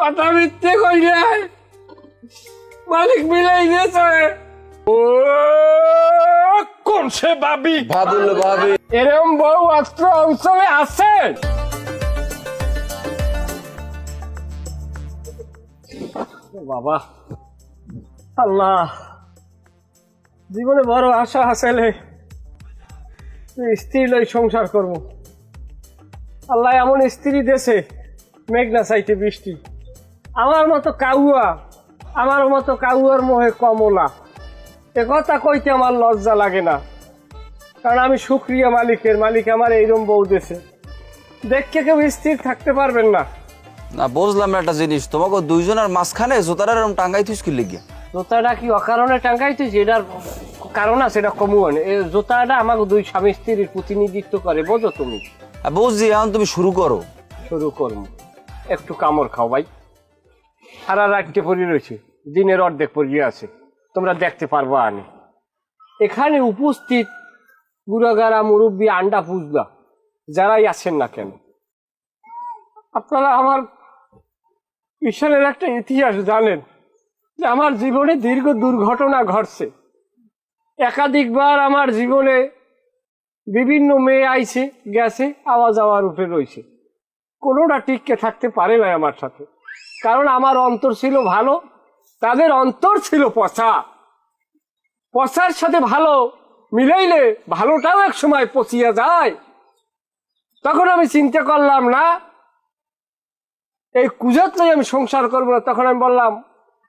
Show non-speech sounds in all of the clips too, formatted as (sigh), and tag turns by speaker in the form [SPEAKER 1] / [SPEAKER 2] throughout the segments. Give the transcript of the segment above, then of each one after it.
[SPEAKER 1] কথা মিথ্যে কইলে মালিক মিলাই দিয়েছে।
[SPEAKER 2] ও কোন সে বাবি?
[SPEAKER 3] বাবুল ভাবি
[SPEAKER 1] এরম বউ অস্ত্র অঞ্চলে আছে? বাবা। আল্লাহ। জীবনে বড় আশা হাসেলে স্ত্রী লই সংসার করব। আল্লাহ এমন স্ত্রী দেশে মেঘনা চাইতে বৃষ্টি। আমার মতো কাউয়া আমার মতো কাউয়ার মোহে কমলা। এ কথা কইতে আমার লজ্জা লাগে না। কারণ আমি সুক্রিয়া মালিকের মালিক আমার এইরকম বউ দেশে দেখে কেউ স্থির থাকতে পারবেন না।
[SPEAKER 3] না বুঝলাম না একটা জিনিস। তোমাকে দুইজনের মাঝখানে জোতারা এরকম টাঙ্গাই থুস কি লেগে?
[SPEAKER 1] জোতাটা কি অকারণে টাঙ্গাইতেছি এটার কারণ আছে এটা কমুয়ান এই জোতাটা আমাকে দুই স্বামী স্ত্রীর প্রতিনিধিত্ব করে বোঝো তুমি?
[SPEAKER 3] আর বুঝছি এখন তুমি শুরু করো।
[SPEAKER 1] শুরু করো একটু কামড় খাও ভাই। সারা রাতটি পড়ে রয়েছে। দিনের অর্ধেক পড়িয়ে আছে। তোমরা দেখতে পারব আনি। এখানে উপস্থিত গুড়াগাড়া মুরব্বী, আন্ডা পুজদা যারাই আছেন না কেন? আপনারা আমার ঈশ্বরের একটা ইতিহাস জানেন যে আমার জীবনে দীর্ঘ দুর্ঘটনা ঘটছে। একাধিকবার আমার জীবনে বিভিন্ন মেয়ে আইছে, গেছে আওয়া যাওয়ার উপরে রয়েছে। কোনোটা টিককে থাকতে পারে না আমার সাথে। কারণ আমার অন্তর ছিল ভালো, তাদের অন্তর ছিল পচা। পচার সাথে ভালো মিলাইলে ভালোটাও এক সময় পচিয়া যায়। তখন আমি চিন্তা করলাম, না, এই কুজাতলাই আমি সংসার করব না। তখন আমি বললাম,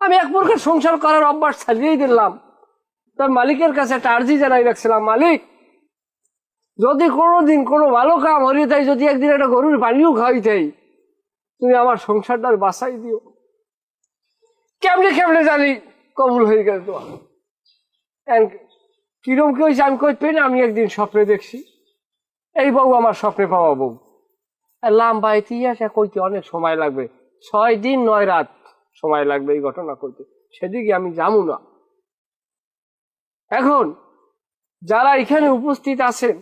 [SPEAKER 1] আমি এক প্রকার সংসার করার অভ্যাস ছাড়িয়েই দিলাম। তার মালিকের কাছে একটা আর্জি জানাই রাখছিলাম, মালিক, যদি কোনোদিন কোনো ভালো কাম হরিয়ে যদি একদিন একটা গরুর পানিও খাওয়াই তুমি আমার সংসারটার বাসাই দিও। কেমনে কেমনে জানি কবুল হয়ে গেল তোমার। কিরম কেউ আমি কই পেন, আমি একদিন স্বপ্নে দেখছি। এই বউ আমার স্বপ্নে পাওয়া বউ। লাম্বা ইতিহাস কইতে অনেক সময় লাগবে। ছয় দিন, নয় রাত সময় লাগবে এই ঘটনা করতে সেদিকে আমি যাব না। এখন যারা এখানে উপস্থিত আছেন,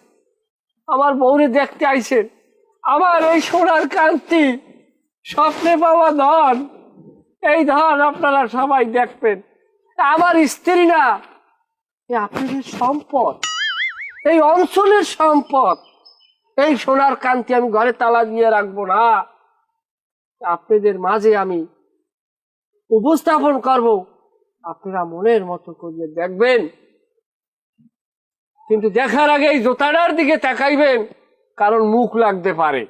[SPEAKER 1] আমার বউরে দেখতে আইছেন, আমার এই সোনার কান্তি স্বপ্নে পাওয়া ধন, এই ধন আপনারা সবাই দেখবেন। আমার স্ত্রী না আপনাদের সম্পদ, এই অঞ্চলের সম্পদ। এই সোনার কান্তি আমি ঘরে তালা দিয়ে রাখব না। আপনাদের মাঝে আমি উপস্থাপন করব, আপনারা মনের মতো করিয়ে দেখবেন। কিন্তু দেখার আগে এই জোতাটার দিকে তাকাইবেন, কারণ মুখ লাগতে পারে।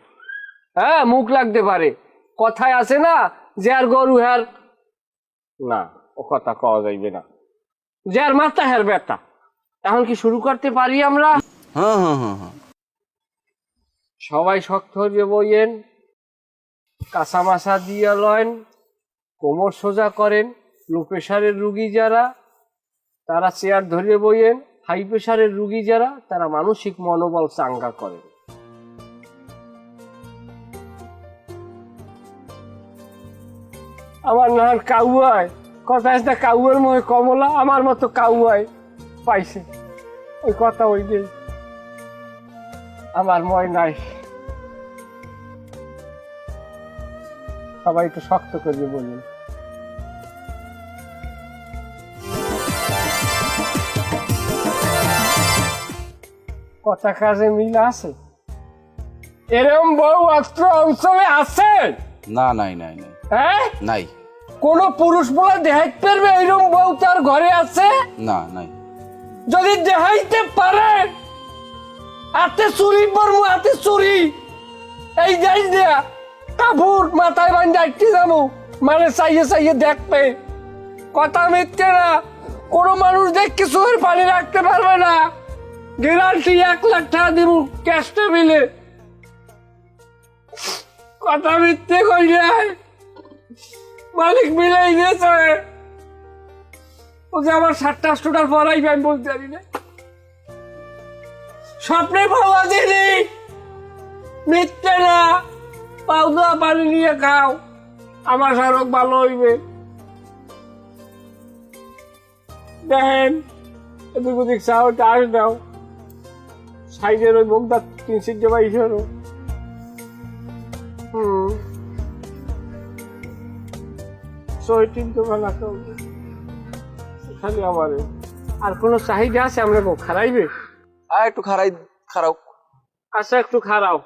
[SPEAKER 1] হ্যাঁ মুখ লাগতে পারে। কথায় আছে না যে আর গরু হ্যার না ও কথা কওয়া যাইবে না। যে আর মাথা হ্যার ব্যথা এখন কি শুরু করতে পারি আমরা?
[SPEAKER 3] হ্যাঁ হ্যাঁ হ্যাঁ হ্যাঁ।
[SPEAKER 1] সবাই শক্ত হয়ে বইয়েন কাঁচা মাছা দিয়ে লয়েন কোমর সোজা করেন লো প্রেশারের রুগী যারা তারা চেয়ার ধরে বইয়েন হাই প্রেশারের রুগী যারা তারা মানসিক মনোবল চাঙ্গা করেন। আমার নাম কাউয়ায়। কথা আছে কাউয়ের মনে কমলা আমার মতো কাউয়ায় পাইছে। ওই কথা ওই যে আমার ময় নাই। সবাই একটু শক্ত করে বলুন। কথা কাজে মিল আছে? এরম বউ অস্ত্র অঞ্চলে আছে?
[SPEAKER 3] না, নাই নাই নাই।
[SPEAKER 1] হ্যাঁ?
[SPEAKER 3] নাই।
[SPEAKER 1] কোন পুরুষ বলে দেখাইতে পারবে? এরম বউ তার ঘরে আছে?
[SPEAKER 3] না নাই।
[SPEAKER 1] যদি দেখাইতে পারে হাতে চুরি পরমু হাতে চুরি। এই যাই দেয়া কাপড় মাথায় বান্ধে আটকে যাব। মানে চাইয়ে চাইয়ে দেখবে। কথা মিথ্যে না। কোনো মানুষ দেখকে চোখের পানি রাখতে পারবে না। গ্যারান্টি এক লাখ টাকা দিব ক্যাশ টেবিলে কথা মিথ্যে কইলে মালিক মিলাই ও যে আমার সাতটা আমি বলতে পারি না। স্বপ্নে পাওয়া মিথ্যে না। দেওয়া পানি নিয়ে খাও। আমার ভালো হইবে। দেখেন, এদিক ওদিক চাও টাস দাও। সাইডের ওই মুখটা তিন সিট জমা হুম। ছয় তিনটে বেলা খালি আমার আর কোনো চাহিদা আছে আমরা খারাইবে?
[SPEAKER 3] আর একটু খারাই খারাও।
[SPEAKER 1] আচ্ছা একটু খারাও।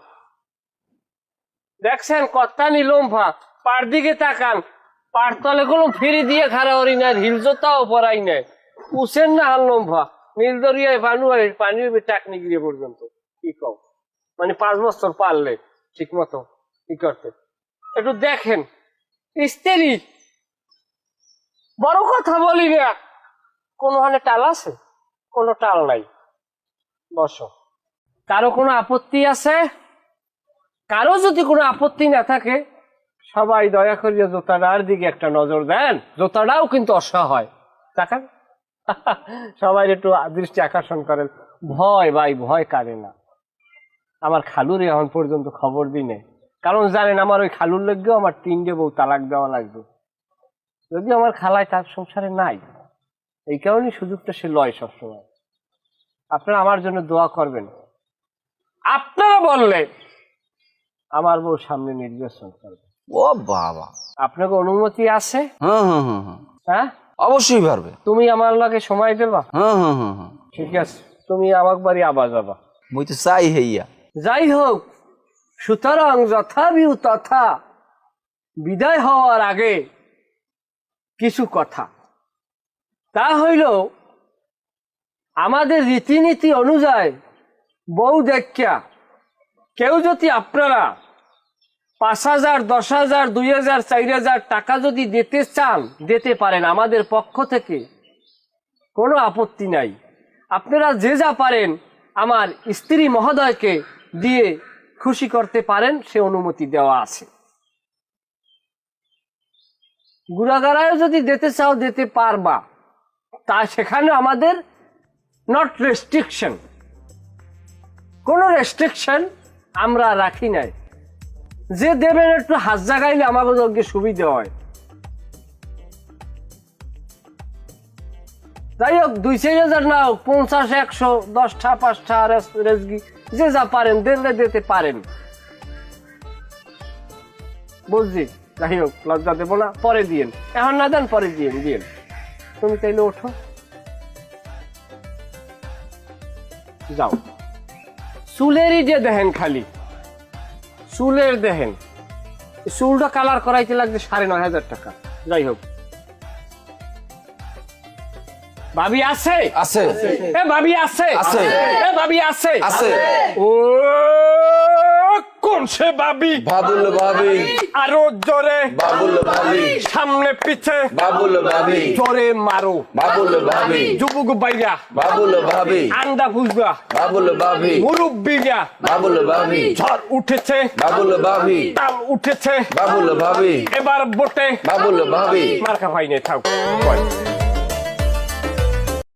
[SPEAKER 1] দেখছেন কত্তা নিলম ভা পার দিকে তাকান। পার তলে কোনো ফিরি দিয়ে খারা হরি না হিল জোতাও পরাই নাই। উসেন না পানু হয় পানি টাকনি গিয়ে পর্যন্ত কি কও? মানে পাঁচ বছর পারলে ঠিক মতো। কি করতে? একটু দেখেন। স্ত্রী বড় কথা বলি না কোনো হানে টাল আছে? কোনো টাল নাই। বসো। কারও কোনো আপত্তি আছে? কারও যদি কোনো আপত্তি না থাকে, সবাই দয়া করিয়া জোতাটার দিকে একটা নজর দেন। জোতাটাও কিন্তু অসহায়। তাকান। (laughs) সবাই একটু দৃষ্টি আকর্ষণ করেন। ভয় ভাই, ভয় কারে না। আমার খালুর এখন পর্যন্ত খবর দিই নেই। কারণ জানেন, আমার ওই খালুর লগেও আমার তিনটে বউ তালাক দেওয়া লাগবে। যদি আমার খালায় তার সংসারে নাই এই কারণেই সুযোগটা সে লয় সবসময়। আপনারা আমার জন্য দোয়া করবেন। আপনারা বললে আমার বউ সামনে নির্বাচন করবে।
[SPEAKER 3] ও বাবা।
[SPEAKER 1] আপনাকে অনুমতি আছে?
[SPEAKER 3] হুম হুম হুম হুম
[SPEAKER 1] হ্যাঁ?
[SPEAKER 3] অবশ্যই পারবে।
[SPEAKER 1] তুমি আমার লাগে সময় দেবা?
[SPEAKER 3] হুম হুম হুম হুম
[SPEAKER 1] ঠিক আছে। তুমি আমার বাড়ি আবার যাবা।
[SPEAKER 3] মুই তো চাই হেইয়া।
[SPEAKER 1] যাই হোক সুতরাং যথাবিউ তথা বিদায় হওয়ার আগে কিছু কথা। তা হইল, আমাদের রীতিনীতি অনুযায়ী বউ দেখা কেউ যদি আপনারা পাঁচ হাজার, দশ হাজার, দুই হাজার, চার হাজার টাকা যদি দিতে চান, দিতে পারেন, আমাদের পক্ষ থেকে কোনো আপত্তি নাই। আপনারা যে যা পারেন আমার স্ত্রী মহোদয়কে দিয়ে খুশি করতে পারেন, সে অনুমতি দেওয়া আছে। গুড়াগাড়ায় যদি দিতে চাও, দিতে পারবা। তা সেখানে আমাদের নট রেস্ট্রিকশন কোনো রেস্ট্রিকশন আমরা রাখি নাই। যে দেবেন একটু হাত জাগাইলে আমাকে যোগ্য সুবিধা হয়। যাই হোক, দুই চার হাজার না হোক, পঞ্চাশ, একশো, দশটা, পাঁচটা রেসগি, যে যা পারেন দিলে দিতে পারেন। বুঝছি যাই হোক লজ্জা দেবো না পরে দিয়েন। এখন না দেন পরে দিয়েন দিয়েন। তুমি তাইলে ওঠো। যাও। চুলেরই যে দেখেন খালি চুলের দেখেন। চুলটা কালার করাইতে লাগছে সাড়ে নয় হাজার টাকা। যাই হোক। ভাবি আছে?
[SPEAKER 3] আছে।
[SPEAKER 1] এ ভাবি আছে?
[SPEAKER 3] আছে।
[SPEAKER 1] এ ভাবি আছে?
[SPEAKER 3] আছে।
[SPEAKER 1] ও! কোন সে ভাবি
[SPEAKER 3] বাবুল ভাবি
[SPEAKER 1] আরও জোরে
[SPEAKER 3] বাবুল ভাবি
[SPEAKER 1] সামনে পিছে
[SPEAKER 3] বাবুল ভাবি
[SPEAKER 1] জোরে মারো
[SPEAKER 3] বাবুল ভাবি
[SPEAKER 1] যুবক বাইরা
[SPEAKER 3] বাবুল ভাবি
[SPEAKER 1] আন্দা ফুসবা
[SPEAKER 3] বাবুল ভাবি
[SPEAKER 1] মুরব্বীরা
[SPEAKER 3] বাবুল ভাবি
[SPEAKER 1] ঝড় উঠেছে
[SPEAKER 3] বাবুল ভাবি
[SPEAKER 1] তাল উঠেছে
[SPEAKER 3] বাবুল ভাবি
[SPEAKER 1] এবার বটে
[SPEAKER 3] বাবুল ভাবি
[SPEAKER 1] মার্কা ভাই নাই থাক।